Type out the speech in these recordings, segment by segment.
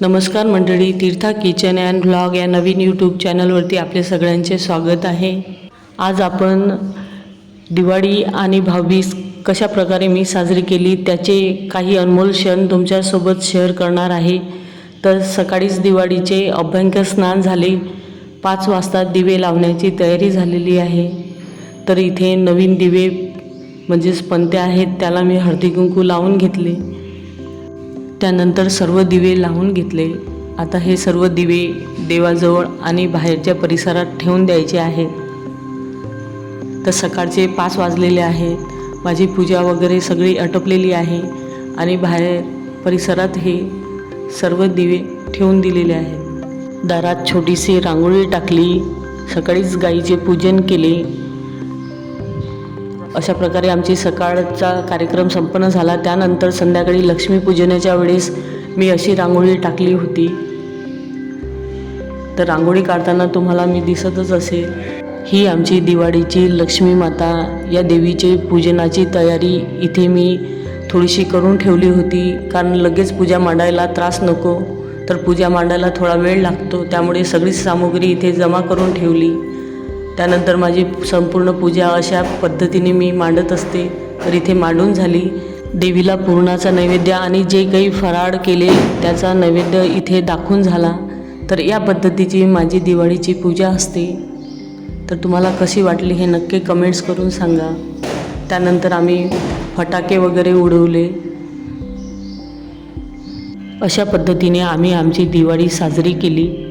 नमस्कार मंडळी तीर्था kitchen and blog या नवीन यूट्यूब चॅनलवरती आपले सगळ्यांचे स्वागत आहे. आज आपण दिवाळी आणि भाऊबीज कशा प्रकारे मी साजरी केली त्याचे काही अनमोल क्षण तुमच्यासोबत शेअर करणार आहे. तर सकाळीच दिवाळीचे अभ्यंकर स्नान झाले. पाच वाजता दिवे लावण्याची तयारी झालेली आहे. तर इथे नवीन दिवे म्हणजेच पंत्या आहेत त्याला मी हळदी कुंकू लावून घेतले. त्यानंतर सर्व दिवे लावून घेतले. आता हे सर्व दिवे देवाजवळ आणि बाहेरच्या परिसरात ठेवून द्यायचे आहेत. तर सकाळचे पाच वाजलेले आहेत. माझी पूजा वगैरे सगळी आटोपलेली आहे आणि बाहेर परिसरात हे सर्व दिवे ठेवून दिलेले आहेत. दारात छोटीशी रांगोळी टाकली. सकाळीच गाईचे पूजन केले. अशा प्रकारे आमची सकाळचा कार्यक्रम संपन्न झाला. त्यानंतर संध्याकाळी लक्ष्मीपूजनाच्या वेळेस मी अशी रांगोळी टाकली होती. तर रांगोळी काढताना तुम्हाला मी दिसतच असेल ही आमची दिवाळीची लक्ष्मी माता या देवीचे पूजनाची तयारी इथे मी थोडीशी करून ठेवली होती. कारण लगेच पूजा मांडायला त्रास नको तर पूजा मांडायला थोडा वेळ लागतो त्यामुळे सगळी सामुग्री इथे जमा करून ठेवली. त्यानंतर माझी संपूर्ण पूजा अशा पद्धतीने मी मांडत असते. तर इथे मांडून झाली. देवीला पूर्णाचा नैवेद्य आणि जे काही फराळ केले त्याचा नैवेद्य इथे दाखवून झाला. तर या पद्धतीची माझी दिवाळीची पूजा असते. तर तुम्हाला कशी वाटली हे नक्की कमेंट्स करून सांगा. त्यानंतर आम्ही फटाके वगैरे उडवले. अशा पद्धतीने आम्ही आमची दिवाळी साजरी केली.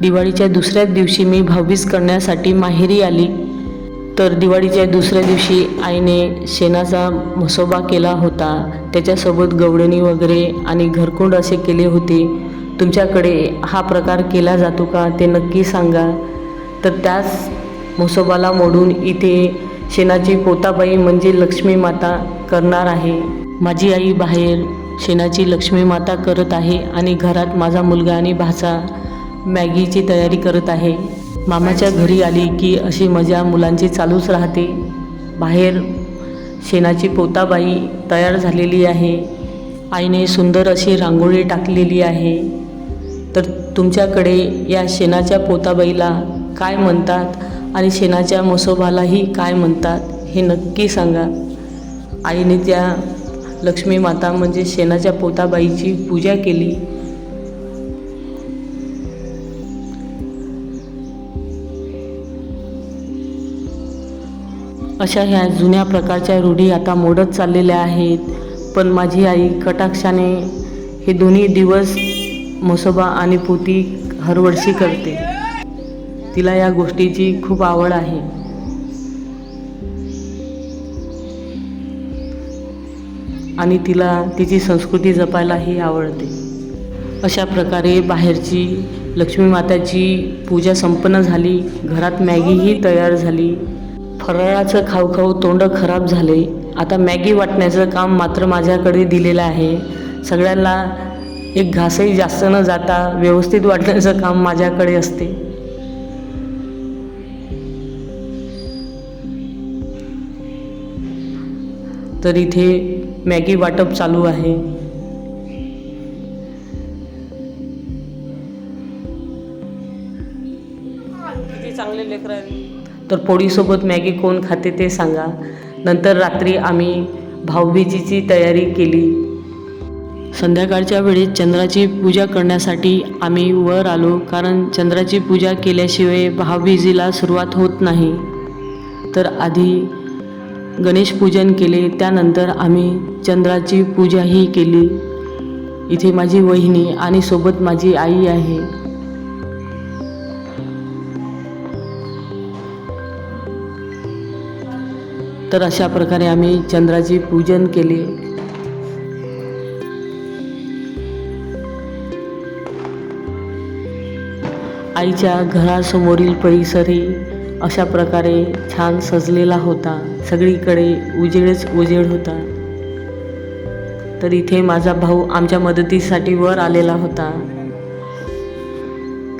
दिवाळीच्या दुसऱ्याच दिवशी मी भाऊबीज करण्यासाठी माहेरी आली. तर दिवाळीच्या दुसऱ्या दिवशी आईने शेणाचा म्हसोबा केला होता. त्याच्यासोबत गवळणी वगैरे आणि घरकुंड असे केले होते. तुमच्याकडे हा प्रकार केला जातो का ते नक्की सांगा. तर त्याच म्हसोबाला मोडून इथे शेणाची पोताबाई म्हणजे लक्ष्मी माता करणार आहे. माझी आई बाहेर शेणाची लक्ष्मी माता करत आहे आणि घरात माझा मुलगा आणि भाचा मॅगीची तयारी करत आहे. मामाच्या घरी आली की अशी मजा मुलांची चालूच राहते. बाहेर शेणाची पोताबाई तयार झालेली आहे. आईने सुंदर अशी रांगोळी टाकलेली आहे. तर तुमच्याकडे या शेणाच्या पोताबाईला काय म्हणतात आणि शेणाच्या मसोबालाही काय म्हणतात हे नक्की सांगा. आईने त्या लक्ष्मी माता म्हणजे शेणाच्या पोताबाईची पूजा केली. अशा ह्या जुन्या प्रकारच्या रूढी आता मोडत चाललेल्या आहेत. पण माझी आई कटाक्षाने हे दोन्ही दिवस म्हसोबा आणि पोती हरवर्षी करते. तिला या गोष्टीची खूप आवड आहे. आणि तिला तिची संस्कृती जपायलाही आवडते. अशा प्रकारे बाहेरची लक्ष्मी माताची पूजा संपन्न झाली. घरात मॅगीही तयार झाली. फराळाचं खाऊ खाऊ तोंड खराब झाले. आता मॅगी वाटण्याचं काम मात्र माझ्याकडे दिलेलं आहे. सगळ्यांना एक घासही जास्त न जाता व्यवस्थित वाटण्याचं काम माझ्याकडे असते. तर इथे मॅगी वाटप चालू आहे. चांगले लेकर तर पोळीसोबत मॅगी कोण खाते ते सांगा. नंतर रात्री आम्ही भाऊबीजीची तयारी केली. संध्याकाळच्या वेळेस चंद्राची पूजा करण्यासाठी आम्ही वर आलो कारण चंद्राची पूजा केल्याशिवाय भाऊबीजीला सुरुवात होत नाही. तर आधी गणेश पूजन केले त्यानंतर आम्ही चंद्राची पूजाही केली. इथे माझी वहिनी आणि सोबत माझी आई आहे. तर अशा प्रकारे आम्ही चंद्राचे पूजन केले. आईच्या घरासमोरील परिसरही अशा प्रकारे छान सजलेला होता. सगळीकडे उजेडच उजेड होता. तर इथे माझा भाऊ आमच्या मदतीसाठी वर आलेला होता.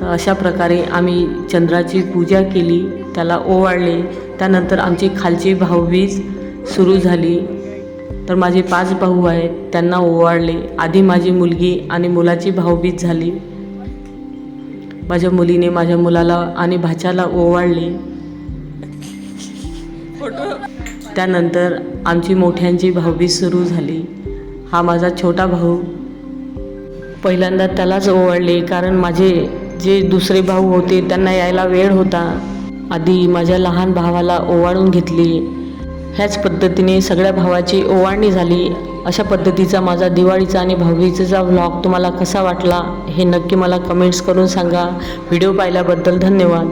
तर अशा प्रकारे आम्ही चंद्राची पूजा केली. त्याला ओवाळले. त्यानंतर आमची खालची भाऊबीज सुरू झाली. तर माझे पाच भाऊ आहेत त्यांना ओवाळले. आधी माझी मुलगी आणि मुलाची भाऊबीज झाली. माझ्या मुलीने माझ्या मुलाला आणि भाच्याला ओवाळले. त्यानंतर आमची मोठ्यांची भाऊबीज सुरू झाली. हा माझा छोटा भाऊ. पहिल्यांदा त्यालाच ओवाळले कारण माझे जे दुसरे भाऊ होते त्यांना यायला वेळ होता. आधी माझ्या लहान भावाला ओवाळून घेतली. ह्याच पद्धतीने सगळ्या भावाची ओवाळणी झाली. अशा पद्धतीचा माझा दिवाळीचा आणि भाऊबीजेचा व्लॉग तुम्हाला कसा वाटला हे नक्की मला कमेंट्स करून सांगा. व्हिडिओ पाहिल्याबद्दल धन्यवाद.